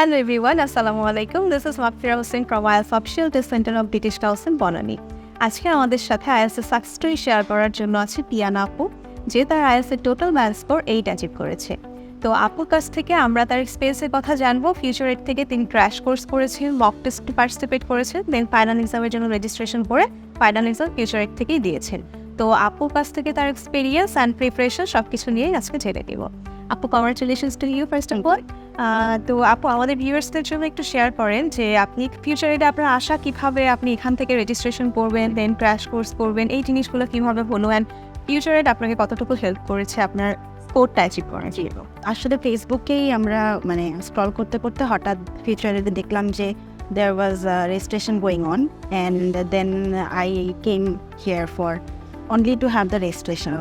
Hello everyone, Assalamu alaikum. This is Mafira Hussein from IELTS Official Test Center of British Council, Banani আজকে আমাদের সাথে আইএলসের success story share করার জন্য আছে পিয়ানা আপু যে তার আইএলসের total balance score eight achieve করেছে। তো আপুর কাছ থেকে আমরা তার এক্সপিরিয়েন্সের কথা জানব। ফিউচার এড থেকে তিনি ক্র্যাশ কোর্স করেছেন মক টেস্ট পার্টিসিপেট করেছেন দেন ফাইনাল এক্সামের জন্য রেজিস্ট্রেশন করে ফাইনাল এক্সাম ফিউচার এড থেকেই দিয়েছেন। তো আপুর কাছ থেকে তার এক্সপিরিয়েন্স অ্যান্ড প্রিপারেশন সব কিছু নিয়েই আজকে জেনে দেবো আপু congratulations to you first of all তো আপু আমাদের ভিউয়ার্সদের জন্য একটু শেয়ার করেন যে আপনি ফিউচারে আপনার আশা কীভাবে আপনি এখান থেকে রেজিস্ট্রেশন করবেন দেন ক্র্যাশ কোর্স করবেন এই জিনিসগুলো কীভাবে হলো অ্যান্ড ফিউচারে আপনাকে কতটুকু হেল্প করেছে আপনার স্পোর্টটা অ্যাচিভ করার জন্য? আসলে ফেসবুকেই আমরা মানে স্ক্রল করতে করতে হঠাৎ ফিউচারে দেখলাম যে there was registration going on and then I came here for only to have the registration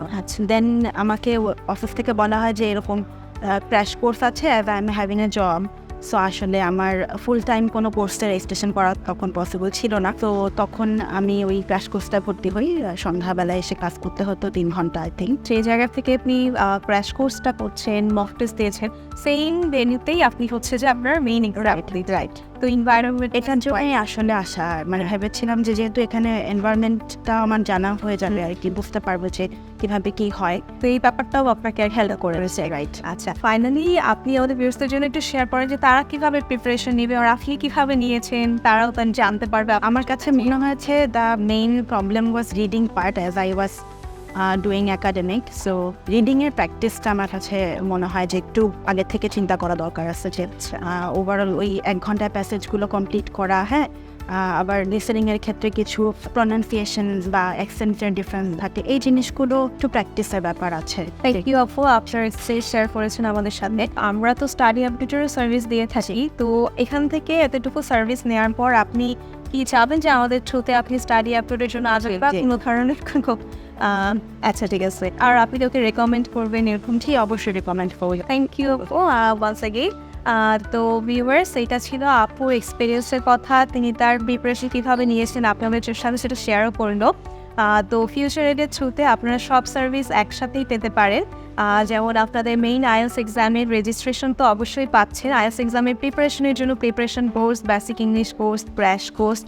then আমাকে অফিস থেকে বলা হয় যে এরকম ক্র্যাশ কোর্স আছে as I am having a job so আসলে আমার ফুল টাইম কোনো কোর্সে রেজিস্ট্রেশন করা তখন পসিবল ছিল না। তো তখন আমি ওই ক্র্যাশ কোর্সটা ভর্তি হই সন্ধ্যাবেলায় এসে কাজ করতে হতো তিন ঘণ্টা আই থিঙ্ক সেই জায়গা থেকে আপনি ক্র্যাশ কোর্সটা করছেন মক টেস্ট দিয়েছেন সেম ভেন্যুতেই আপনি হচ্ছে যে আপনার মেইন এক্সাম রাইট তো এনভায়রনমেন্ট এটার জন্যই আসলে আসা মানে ভেবেছিলাম যে যেহেতু এখানে এনভায়রনমেন্টটা আমার জানা হয়ে যাবে আর কি বুঝতে পারব যে কীভাবে কি হয়। তো এই ব্যাপারটাও আপনাকে হেল্প করেছে রাইট আচ্ছা ফাইনালি আপনি আমাদের ভিউসদের জন্য একটু শেয়ার করেন যে তারা কীভাবে প্রিপারেশন নেবে আর আপনি কীভাবে নিয়েছেন তারাও তার জানতে পারবে। আমার কাছে মনে হয়েছে the main problem was reading part as I was doing academic so রিডিংয়ের প্র্যাকটিসটা আমার কাছে মনে হয় যে একটু আগে থেকে চিন্তা করা দরকার আছে যে ওভারঅল ওই এক ঘন্টায় প্যাসেজগুলো কমপ্লিট করা হ্যাঁ? আবার লিসেনিংয়ের ক্ষেত্রে কিছু প্রনাউন্সিয়েশন বা অ্যাকসেন্টের ডিফারেন্স থাকে এই জিনিসগুলো একটু প্র্যাকটিসের ব্যাপার আছে। থ্যাংক ইউ আপু আপনার এক্সপিরিয়েন্স শেয়ার করেছেন আমাদের সাথে আমরা তো স্টাডি আপডেটের সার্ভিস দিয়ে থাকি তো এখান থেকে এতটুকু সার্ভিস নেওয়ার পর আপনি কি চাবেন যে আমাদের থ্রুতে আপনি স্টাডি আপডেটের জন্য আসবেন বা কোনো ধরনের আচ্ছা ঠিক আছে। আর আপনি ওকে রেকমেন্ড করবেন এরকম, ঠিক অবশ্যই রেকমেন্ড করব থ্যাংক ইউ আপু ওয়ান্স অ্যাগেন তো ভিউয়ার্স এটা ছিল আপু এক্সপিরিয়েন্সের কথা। তিনি তার প্রিপারেশন কীভাবে নিয়েছেন আমাদের সাথে সেটা শেয়ারও করল। তো ফিউচার এডের থ্রুতে আপনারা সব সার্ভিস একসাথেই পেতে পারেন। যেমন আপনাদের মেইন আইএলস এক্সামের রেজিস্ট্রেশন তো অবশ্যই পাচ্ছেন। আইএলস এক্সামের প্রিপারেশনের জন্য preparation course basic English course crash course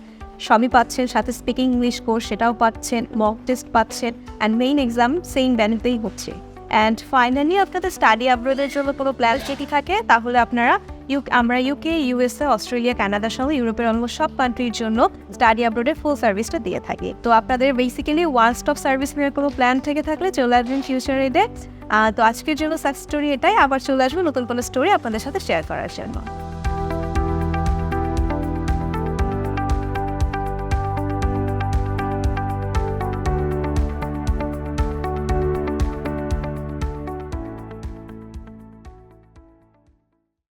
সবই পাচ্ছেন, সাথে স্পিকিং ইংলিশ কোর্স সেটাও পাচ্ছেন মক টেস্ট পাচ্ছেন অ্যান্ড মেইন এক্সাম সেম ব্যানেতেই হচ্ছে। অ্যান্ড ফাইনালি আপনাদের স্টাডি আপগ্রেডের জন্য কোনো প্ল্যান যদি থাকে, তাহলে আপনারা ইউ আমরা ইউকে ইউএসএ অস্ট্রেলিয়া কানাডা সহ ইউরোপের অলমোস্ট সব কান্ট্রির জন্য স্টাডি আপগ্রেডের ফুল সার্ভিসটা দিয়ে থাকি। তো আপনাদের বেসিক্যালি ওয়ান স্টপ সার্ভিস নেওয়ার কোনো প্ল্যান থেকে থাকলে চলে আসবেন ফিউচার এডে তো আজকের জন্য সাকসেস স্টোরি এটাই, আবার চলে আসবে নতুন কোনো স্টোরি আপনাদের সাথে শেয়ার করার জন্য।